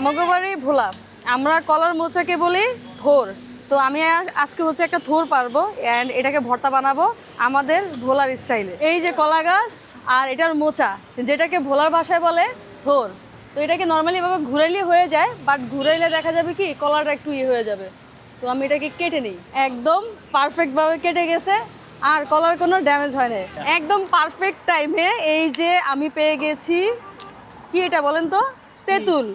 আমাকে বাড়ি ভোলা। আমরা কলার মোচাকে বলি থোর। তো আমি আজকে হচ্ছে একটা থোর পারব অ্যান্ড এটাকে ভর্তা বানাবো আমাদের ভোলার স্টাইলে। এই যে কলা গাছ আর এটার মোচা, যেটাকে ভোলার ভাষায় বলে থোর। তো এটাকে নর্মালি এভাবে ঘুরাইলে হয়ে যায় বাট ঘুরাইলে দেখা যাবে কি, কলাটা একটু ইয়ে হয়ে যাবে। তো আমি এটাকে কেটে নিই। একদম পারফেক্টভাবে কেটে গেছে, আর কলার কোনো ড্যামেজ হয় না একদম পারফেক্ট টাইমে এই যে আমি পেয়ে গেছি, কি এটা বলেন তো? তেঁতুল।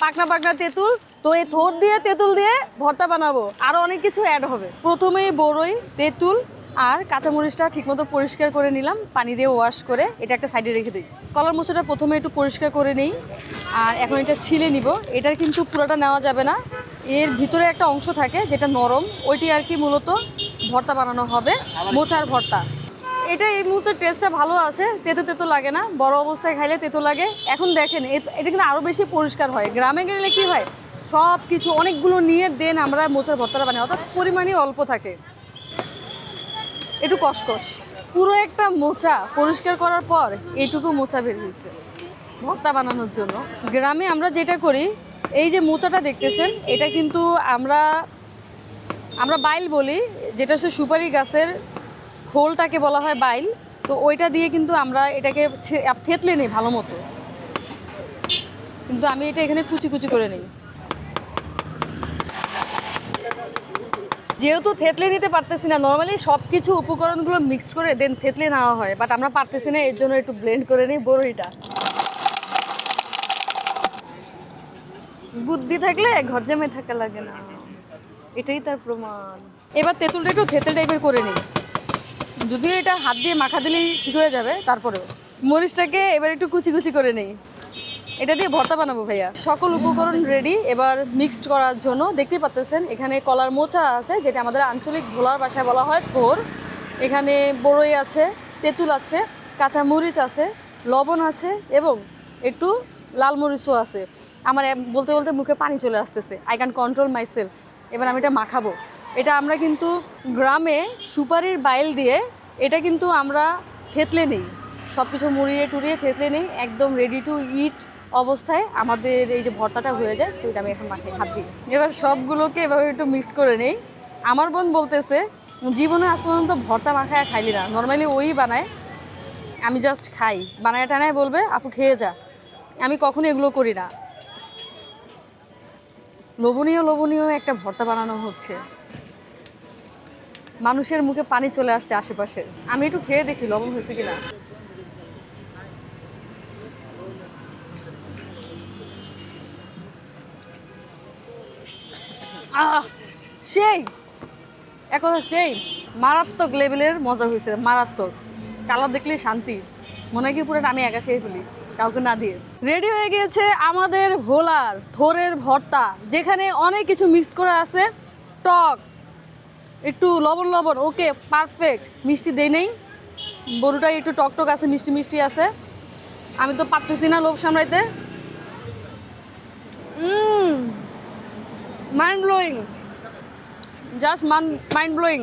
পাকনা পাকনা তেঁতুল, তো এই থোর দিয়ে, তেঁতুল দিয়ে ভর্তা বানাবো। আরও অনেক কিছু অ্যাড হবে। প্রথমেই বড়ই তেঁতুল আর কাঁচামরিচটা ঠিকমতো পরিষ্কার করে নিলাম, পানি দিয়ে ওয়াশ করে এটা একটা সাইডে রেখে দিই। কলার মোচাটা প্রথমে একটু পরিষ্কার করে নিই, আর এখন এটা ছিলে নিব। এটার কিন্তু পুরোটা নেওয়া যাবে না। এর ভিতরে একটা অংশ থাকে যেটা নরম, ওইটি আর কি মূলত ভর্তা বানানো হবে, মোচার ভর্তা। এটা এই মুহূর্তে টেস্টটা ভালো আছে, তেতো তেতো লাগে না, বড় অবস্থায় খাইলে তেতো লাগে। এখন দেখেন এটা কিন্তু আরও বেশি পরিষ্কার হয়। গ্রামে গেলে কি হয় সব কিছু অনেকগুলো নিয়ে দেন আমরা মোচার ভর্তাটা বানাই, অর্থাৎ পরিমাণই অল্প থাকে। একটু কষকস পুরো একটা মোচা পরিষ্কার করার পর এইটুকু মোচা বের হয়েছে, ভর্তা বানানোর জন্য। গ্রামে আমরা যেটা করি, এই যে মোচাটা দেখতেছেন, এটা কিন্তু আমরা আমরা বাইল বলি, যেটা হচ্ছে সুপারি গাছের খোলটাকে বলা হয় বাইল। তো ওইটা দিয়ে কিন্তু আমরা এটাকে থেতলে নিই ভালো মতো। কিন্তু আমি এটা এখানে কুচি কুচি করে নিই। যেহেতু থেতলে নিতে পারতেছি না নর্মালি সব কিছু উপকরণগুলো মিক্সড করে দেন থেতলে নেওয়া হয় বাট আমরা পারতেছি না, এর জন্য একটু ব্লেন্ড করে নিই বড়ইটা বুদ্ধি থাকলে ঘর জামাই থাকা লাগে না। এটাই তার প্রমাণ। এবার তেঁতুলটা একটু থেতলে টাইপের করে নিই। যদিও এটা হাত দিয়ে মাখা দিলেই ঠিক হয়ে যাবে, তারপরেও। মরিচটাকে এবার একটু কুচি কুচি করে নেই। এটা দিয়ে ভর্তা বানাবো ভাইয়া। সকল উপকরণ রেডি এবার মিক্সড করার জন্য দেখতেই পাচ্তেছেন, এখানে কলার মোচা আছে, যেটা আমাদের আঞ্চলিক ভোলার বাসায় বলা হয় থোর এখানে বড়ই আছে, তেঁতুল আছে, কাঁচা মরিচ আছে, লবণ আছে, এবং একটু লাল মরিচও আছে। আমার বলতে বলতে মুখে পানি চলে আসতেছে। I can control myself এবার আমি এটা মাখাবো। এটা আমরা কিন্তু গ্রামে সুপারির বাইল দিয়ে এটা কিন্তু আমরা থেতলে নেই। সব কিছু মুড়িয়ে টুড়িয়ে থেতলে নেই। একদম রেডি টু ইট অবস্থায় আমাদের এই যে ভর্তাটা হয়ে যায়, সেটা আমি এখন মাখাই। হাত দিই এবার সবগুলোকে এভাবে একটু মিক্স করে নেই। আমার বোন বলতেছে, জীবনে আজ পর্যন্ত ভর্তা মাখায় খাইলি না। নর্মালি ওই বানায়। আমি জাস্ট খাই। বানায় টানায় বলবে, আপু, খেয়ে যা। আমি কখনো এগুলো করি না। লোভনীয় লোভনীয় একটা ভর্তা বানানো হচ্ছে। মানুষের মুখে পানি চলে আসছে আশেপাশে। আমি একটু খেয়ে দেখি, লবণ হয়েছে কিনা। সেই! এখন সেই। মারাত্মক লেভেলের মজা হয়েছে, মারাত্মক। কালার দেখলেই শান্তি। মনে হয় কি পুরো আমি একা খেয়ে ফেলি। কাউকে না দিয়ে। রেডি হয়ে গিয়েছে আমাদের ভোলার থোরের ভর্তা, যেখানে অনেক কিছু মিক্স করে আছে। টক, একটু লবণ লবণ ওকে পারফেক্ট মিষ্টি দেই নেই। গরুটা একটু টক টক আছে, মিষ্টি মিষ্টি আছে। আমি তো পারতেছি না লোভ সামলাইতে। Mind blowing just man mind blowing